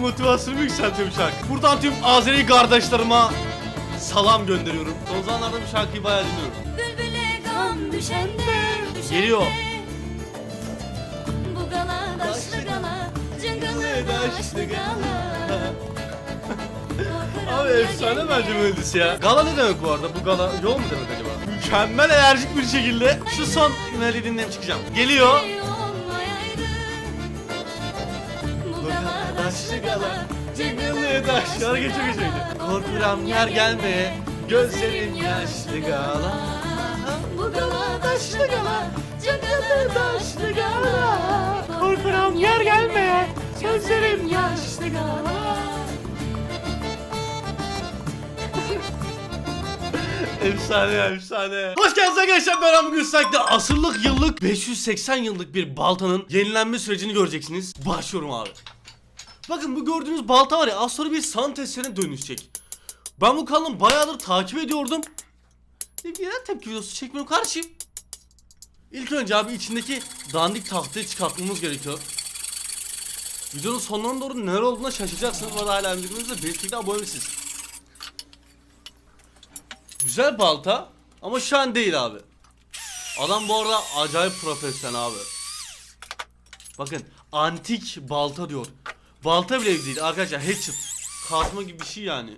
motivasyonumu yükseltiyor bu şarkı. Buradan tüm Azeri kardeşlerime salam gönderiyorum. Son zamanlarda bu şarkıyı bayağı dinliyorum. Bülbüle gam düşende, düşende Geliyor. Bu gala daşlı gala Cıngalı daşlı gala Abi efsane bence melodisi ya. Gala ne demek bu arada? Bu gala yol mu demek acaba? Mükemmel enerjik bir şekilde şu son melodi dinleyip çıkacağım. Geliyor. Bu gala daşlı gala Cıngılı daş. Şarkı çok hoşuma Korkuram yer gelmeye. Gözlerim yaşlı gala. Bu gala daşlı gala Cıngalı daşlı gala Korkuram yer gelmeye. Gözlerim yaşlı gala Efsane efsane. Hoş geldiniz arkadaşlar ben Ramı Gülsak'ta asırlık yıllık 580 yıllık bir baltanın yenilenme sürecini göreceksiniz. Başlıyorum abi. Bakın bu gördüğünüz balta var ya az sonra bir sant eserine dönüşecek. Ben bu kanalı bayağıdır takip ediyordum. Neden tepki videosu çekmiyorum kardeşim? İlk önce abi içindeki dandik tahtayı çıkartmamız gerekiyor. Videonun sonlarına doğru neler olduğuna şaşacaksınız. Bu arada hala bildiğinizde belki abone misiniz? Güzel balta ama şu an değil abi. Adam bu arada acayip profesyonel abi. Bakın antik balta diyor. Balta bile değil arkadaşlar hatchet. Kazma gibi bir şey yani.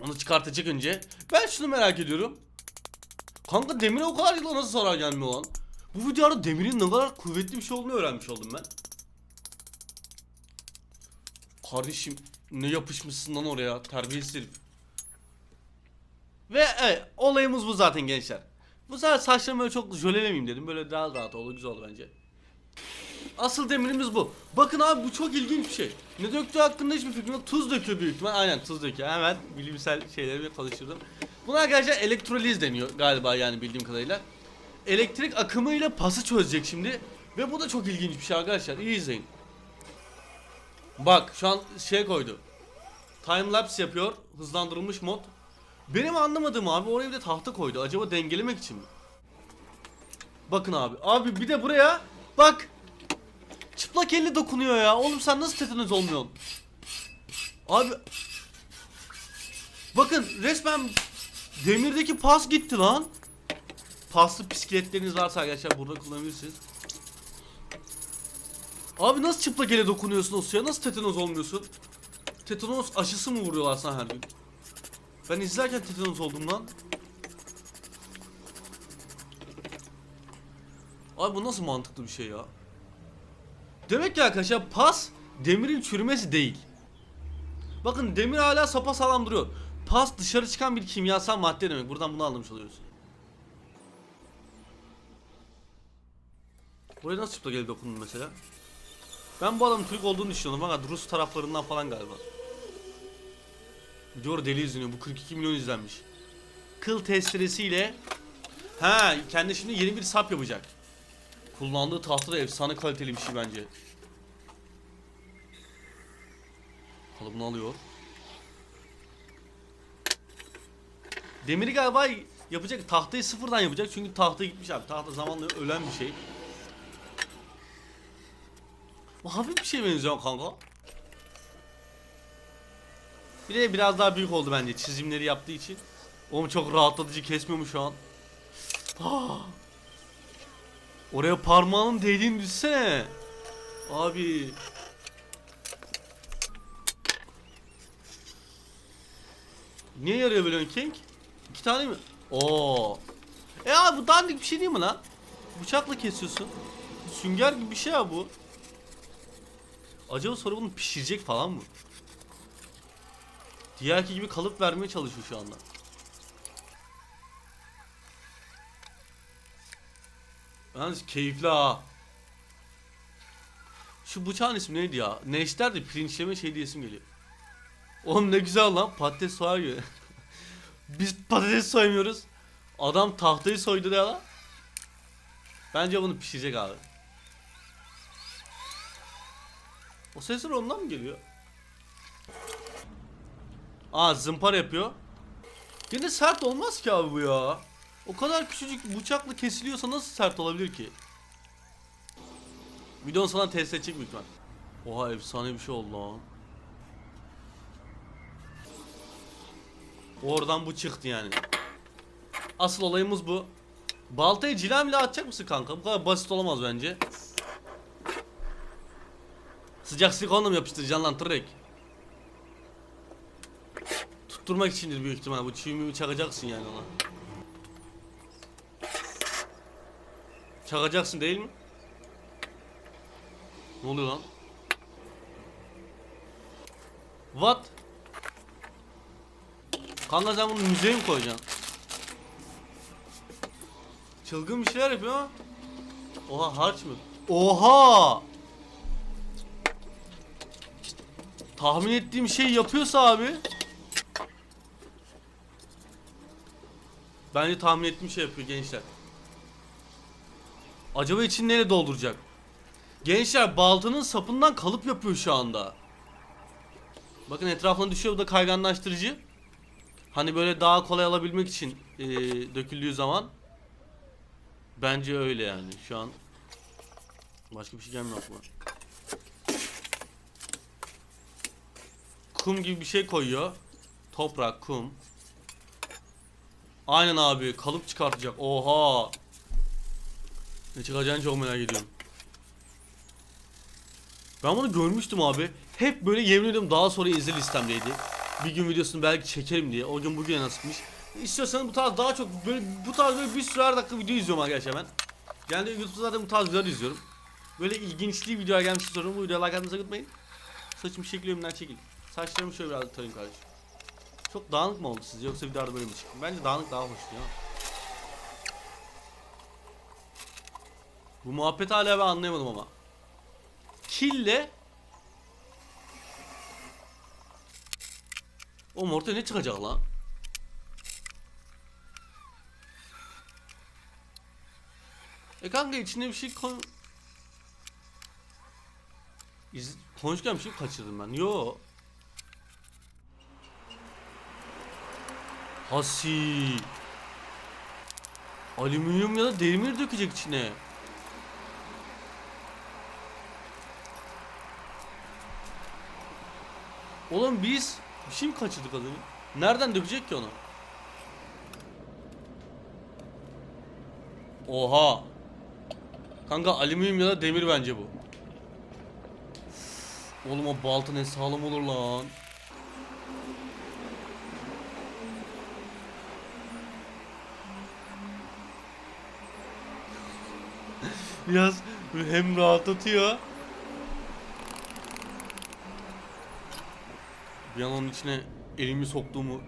Onu çıkartacak önce. Ben şunu merak ediyorum. Kanka demire o kadar yıla nasıl zarar gelmiyor lan? Bu videoda demirin ne kadar kuvvetli bir şey olduğunu öğrenmiş oldum ben. Kardeşim ne yapışmışsın lan oraya terbiyesiz herif. Ve evet olayımız bu zaten gençler. Bu sefer saçlarımı böyle çok jölelemeyeyim dedim. Böyle daha rahat oldu güzel oldu bence. Asıl demirimiz bu. Bakın abi bu çok ilginç bir şey. Ne döktüğü hakkında hiçbir fikrim yok. Tuz döküyor büyük ihtimal. Aynen tuz döküyor. Hemen bilimsel şeyleri bir konuşturdum. Buna arkadaşlar elektroliz deniyor galiba yani bildiğim kadarıyla. Elektrik akımıyla pası çözecek şimdi. Ve bu da çok ilginç bir şey arkadaşlar. İyi izleyin. Bak şu an şey koydu. Time lapse yapıyor. Hızlandırılmış mod. Benim anlamadığım abi oraya bir de tahta koydu. Acaba dengelemek için mi? Bakın abi. Abi bir de buraya bak. Çıplak elle dokunuyor ya. Oğlum sen nasıl tetanoz olmuyorsun? Abi. Bakın resmen demirdeki pas gitti lan. Paslı bisikletleriniz varsa arkadaşlar burada kullanabilirsiniz. Abi nasıl çıplak ele dokunuyorsun o suya? Nasıl tetanoz olmuyorsun? Tetanoz aşısı mı vuruyorlar sana her gün? Ben izlerken tetanoz oldum lan. Abi bu nasıl mantıklı bir şey ya? Demek ki arkadaşlar pas demirin çürümesi değil. Bakın demir hala sapa sağlam duruyor. Pas dışarı çıkan bir kimyasal madde demek. Buradan bunu anlamış oluyoruz. Buraya nasıl çıplak elle dokundun mesela? Ben bu adamın Türk olduğunu düşünüyordum fakat Rus taraflarından falan galiba. Video deli izleniyor. Bu 42 milyon izlenmiş. Kıl testeresiyle Ha kendi şimdi yeni bir sap yapacak. Kullandığı tahta da efsane kaliteli bir şey bence. Kalıbını alıyor. Demiri galiba yapacak. Tahtayı sıfırdan yapacak. Çünkü tahta gitmiş abi. Tahta zamanla ölen bir şey. Bu hafif bir şey benziyor kanka. Bir de biraz daha büyük oldu bence çizimleri yaptığı için. Oğlum çok rahatlatıcı kesmiyor mu şu an? Ah! Oraya parmağının değdiğini düşsene. Abi. Niye yarıyor böyle King? İki tane mi? Oo. E abi bu dandik bir şey değil mi lan? Bıçakla kesiyorsun. Sünger gibi bir şey ya bu. Acaba sonra bunu pişirecek falan mı? Diğerki gibi kalıp vermeye çalışıyor şu anda. Yalnız keyifli ha. Şu bıçağın ismi neydi ya? Neşter de pirinçleme şey diyesim geliyor. Oğlum ne güzel lan patates soyar gibi. Biz patates soymuyoruz. Adam tahtayı soydu ya lan. Bence bunu pişirecek abi. O sesler ondan mı geliyor? Aa zımpara yapıyor. Yine sert olmaz ki abi bu ya. O kadar küçücük bıçakla kesiliyorsa nasıl sert olabilir ki? Videonun sonra test edecek ihtimal. Oha efsane bir şey oldu lan. Oradan bu çıktı yani. Asıl olayımız bu. Baltayı bile atacak mısın kanka? Bu kadar basit olamaz bence. Sıcak silikonla mı yapıştıracaksın lan tırrek? Tutturmak içindir büyük ihtimal. Bu çiğimi çakacaksın yani ona. Çakacaksın değil mi? Ne oluyor lan? What? Kanka sen bunu müzeye mi koyacaksın? Çılgın bir şeyler yapıyor ama. Oha harç mı? Oha! Tahmin ettiğim şey yapıyorsa abi. Bence tahmin ettiğim şey yapıyor gençler. Acaba için nereye dolduracak? Gençler baltanın sapından kalıp yapıyor şu anda. Bakın etrafına düşüyor bu da kayganlaştırıcı. Hani böyle daha kolay alabilmek için eee, döküldüğü zaman. Bence öyle yani şu an. Başka bir şey gelmiyor aklıma. Kum gibi bir şey koyuyor. Toprak, kum. Aynen abi kalıp çıkartacak. Oha. Ne çıkacağını çok merak ediyorum. Ben bunu görmüştüm abi. Hep böyle yemin ediyorum daha sonra izle listemdeydi. Bir gün videosunu belki çekerim diye. O gün bugüne nasipmiş. İstiyorsanız bu tarz daha çok böyle bu tarz böyle bir sürü her dakika video izliyorum arkadaşlar ben. Genelde YouTube'da zaten bu tarz videolar izliyorum. Böyle ilginçli videolar gelmiş sorun bu videoya like atmanızı unutmayın. Saçımı şekli önümden çekil. Saçlarımı şöyle biraz tarayayım kardeşim. Çok dağınık mı oldu sizce yoksa videoda böyle mi çıktı? Bence dağınık daha hoş ya. Bu muhabbet hala ben anlayamadım ama. Kille O ortaya ne çıkacak lan? E kanka içinde bir şey kon... İz... Konuşurken bir şey kaçırdım ben. Yo. Hasi. Alüminyum ya da demir dökecek içine. Oğlum biz bir şey mi kaçırdık önce? Nereden dökecek ki onu? Oha. Kanka alüminyum ya da demir bence bu. Oğlum o balta ne sağlam olur lan. Biraz hem rahatlatıyor. Bir an onun içine elimi soktuğumu,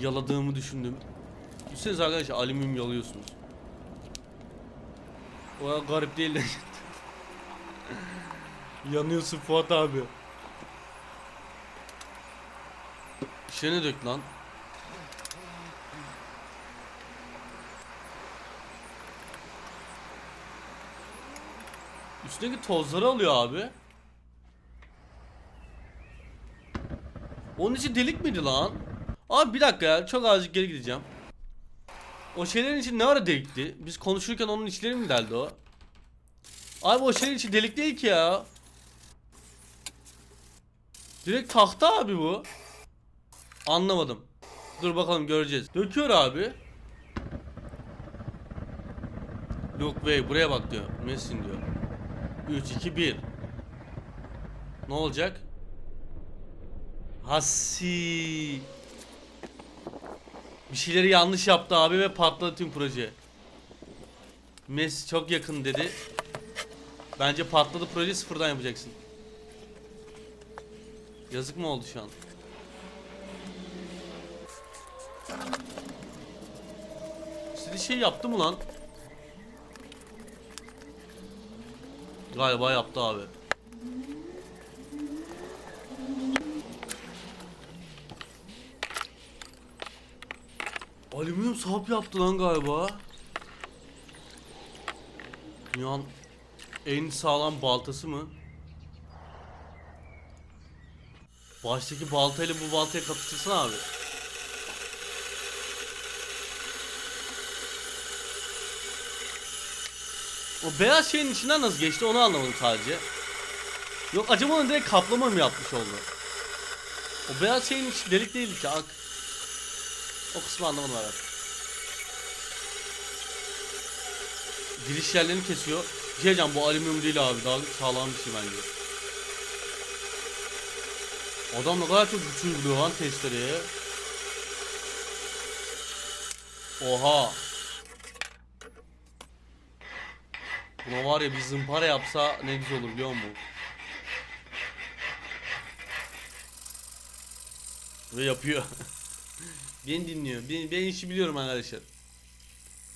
yaladığımı düşündüm. Düşünsenize arkadaşlar alüminyum yalıyorsunuz. O kadar garip değil de. Yanıyorsun Fuat abi. İşe ne dök lan? Üstündeki tozları alıyor abi. Onun içi delik miydi lan? Abi bir dakika ya çok azıcık geri gideceğim. O şeylerin içi ne ara delikti? Biz konuşurken onun içleri mi deldi o? Abi o şeyin içi delik değil ki ya. Direkt tahta abi bu. Anlamadım. Dur bakalım göreceğiz. Döküyor abi. Luke Bey buraya bak diyor. Messin diyor. 3 2 1. Ne olacak? Hasi. Bir şeyleri yanlış yaptı abi ve patladı tüm proje. Messi çok yakın dedi. Bence patladı proje sıfırdan yapacaksın. Yazık mı oldu şu an? İstediği şey yaptı mı lan? Galiba yaptı abi. Alüminyum sap yaptı lan galiba. Dünyanın en sağlam baltası mı? Baştaki baltayla bu baltaya kapıştırsana abi. O beyaz şeyin içinden nasıl geçti onu anlamadım sadece. Yok acaba onu direkt kaplama mı yapmış oldu? O beyaz şeyin içi delik değildi ki. O kısmı anlamadım abi. Giriş yerlerini kesiyor. Diyeceğim bu alüminyum değil abi daha sağlam bir şey bence. Adam ne kadar çok güçlü vuruyor lan testereye. Oha. Buna var ya bir zımpara yapsa ne güzel olur biliyor musun? Ve yapıyor. Beni dinliyor. Ben, ben işi biliyorum arkadaşlar.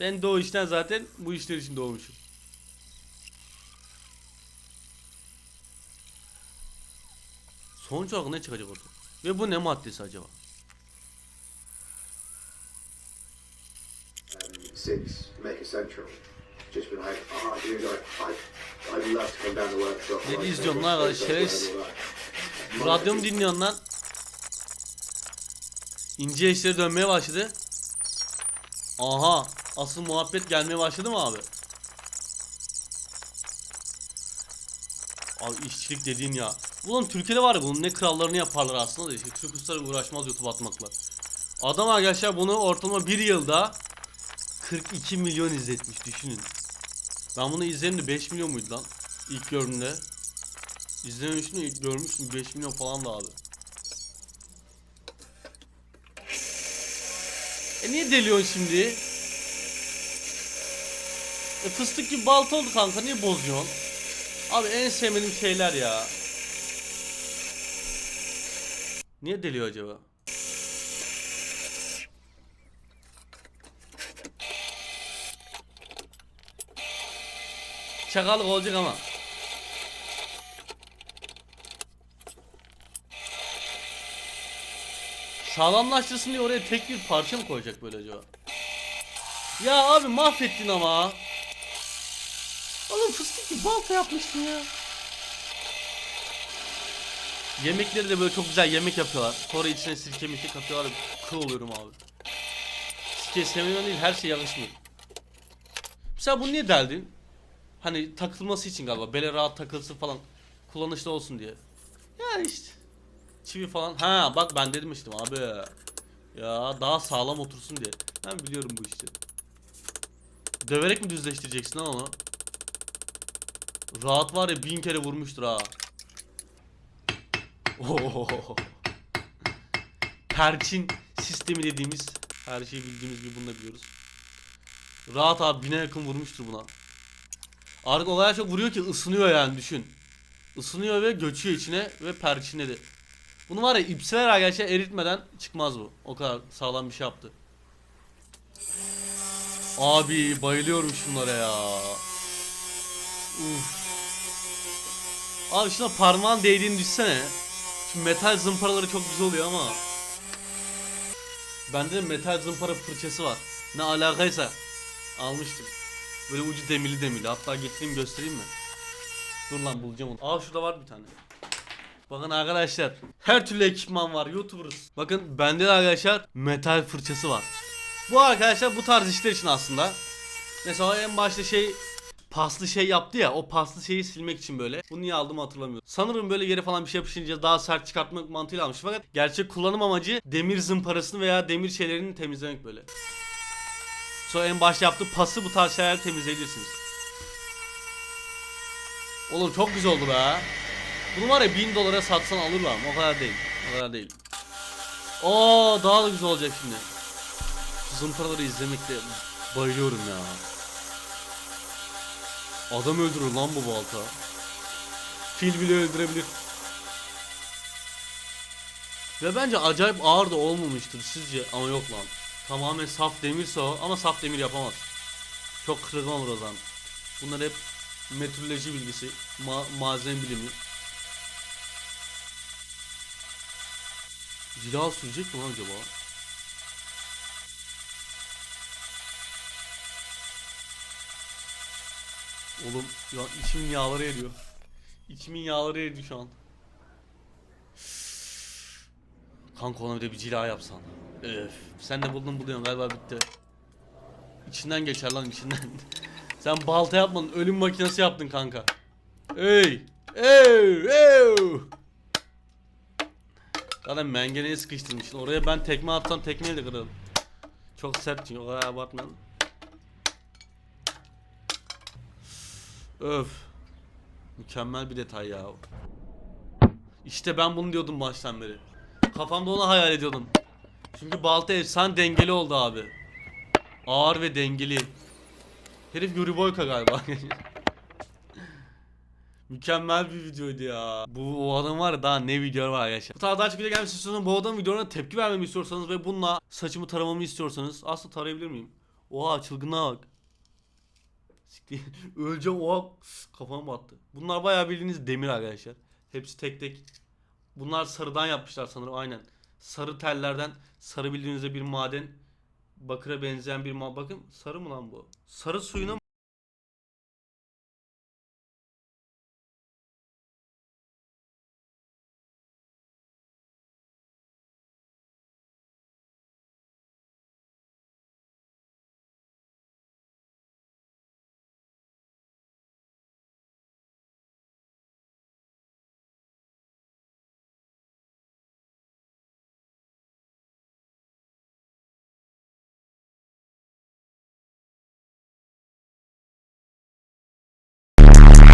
Ben de o işten zaten bu işler için doğmuşum. Sonuç olarak ne çıkacak orada? Ve bu ne maddesi acaba? since Mecca Central. Just been like, oh, dude, I, I, I'd love to come down the workshop. Ne izliyorsun lan arkadaş, şerefsiz. Radyo mu dinliyorsun lan? İnce işleri dönmeye başladı. Aha. Asıl muhabbet gelmeye başladı mı abi? Abi işçilik dediğin ya. Ulan Türkiye'de var ya bunun ne krallarını yaparlar aslında da işte Türk ustaları uğraşmaz YouTube atmakla. Adam arkadaşlar bunu ortalama bir yılda 42 milyon izletmiş düşünün. Ben bunu izledim de 5 milyon muydu lan? İlk gördüğümde. İzlememiştim ilk görmüştüm 5 milyon falan da abi. E niye deliyorsun şimdi? E fıstık gibi balta oldu kanka niye bozuyorsun? Abi en sevmediğim şeyler ya. Niye deliyor acaba? Çakallık olacak ama. Sağlamlaştırsın diye oraya tek bir parça mı koyacak böyle acaba? Ya abi mahvettin ama. Oğlum fıstık gibi balta yapmıştın ya. Yemekleri de böyle çok güzel yemek yapıyorlar. Sonra içine sirke mirke katıyorlar. Kıl oluyorum abi. Sirke sevmiyorum değil her şey yakışmıyor. Mesela bunu niye deldin? Hani takılması için galiba. Bele rahat takılsın falan. Kullanışlı olsun diye. Ya işte. Çivi falan. Ha bak ben dedim işte abi. Ya daha sağlam otursun diye. Ben biliyorum bu işi. Döverek mi düzleştireceksin lan onu? Rahat var ya bin kere vurmuştur ha. Ohohoho. Perçin sistemi dediğimiz her şeyi bildiğimiz gibi bunu da biliyoruz. Rahat abi bine yakın vurmuştur buna. Artık o kadar çok vuruyor ki ısınıyor yani düşün. Isınıyor ve göçüyor içine ve perçinledi. Bunu var ya ipsiler arkadaşlar eritmeden çıkmaz bu. O kadar sağlam bir şey yaptı. Abi bayılıyorum şunlara ya. Uf. Abi şuna parmağın değdiğini düşsene. Şu metal zımparaları çok güzel oluyor ama. Bende de metal zımpara fırçası var. Ne alakaysa almıştım. Böyle ucu demirli demirli. Hatta getireyim göstereyim mi? Dur lan bulacağım onu. Aa şurada var bir tane. Bakın arkadaşlar her türlü ekipman var YouTuber'ız. Bakın bende de arkadaşlar metal fırçası var. Bu arkadaşlar bu tarz işler için aslında. Mesela en başta şey paslı şey yaptı ya o paslı şeyi silmek için böyle. Bunu niye aldım hatırlamıyorum. Sanırım böyle yere falan bir şey yapışınca daha sert çıkartmak mantığıyla almış. Fakat gerçek kullanım amacı demir zımparasını veya demir şeylerini temizlemek böyle. Sonra en başta yaptığı pası bu tarz şeyler temizleyebilirsiniz. Oğlum çok güzel oldu be. Bunu var ya 1000 dolara satsan alırlar mı? O kadar değil. O kadar değil. Oo daha da güzel olacak şimdi. Şu Zımparaları izlemekte bayılıyorum ya. Adam öldürür lan bu balta. Fil bile öldürebilir. Ve bence acayip ağır da olmamıştır sizce ama yok lan. Tamamen saf demirse o ama saf demir yapamaz. Çok kırılgan olur o zaman. Bunlar hep metroloji bilgisi, ma- malzeme bilimi. Cila sürecek mi lan acaba? Oğlum ya içimin yağları eriyor. İçimin yağları eriyor şu an. Kanka ona bir de bir cila yapsan. Öf. Sen de buldun buluyorsun galiba bitti. İçinden geçer lan içinden. Sen balta yapmadın. Ölüm makinesi yaptın kanka. Ey! Ey! Ey! Zaten mengeneye sıkıştırmışsın. Oraya ben tekme atsam tekmeyle kırarım. Çok sert çünkü o kadar abartmayalım. Öf. Mükemmel bir detay ya. İşte ben bunu diyordum baştan beri. Kafamda onu hayal ediyordum. Çünkü balta efsane dengeli oldu abi. Ağır ve dengeli. Herif Yuri Boyka galiba. Mükemmel bir videoydu ya. Bu o adam var ya daha ne video var arkadaşlar. Bu tarz daha çok video gelmesi istiyorsanız bu adam videolarına tepki vermemi istiyorsanız ve bununla saçımı taramamı istiyorsanız aslında tarayabilir miyim? Oha çılgınlığa bak. Siktir. Öleceğim oha kafama battı. Bunlar bayağı bildiğiniz demir arkadaşlar. Hepsi tek tek. Bunlar sarıdan yapmışlar sanırım aynen. Sarı tellerden sarı bildiğinizde bir maden bakıra benzeyen bir ma bakın sarı mı lan bu? Sarı suyuna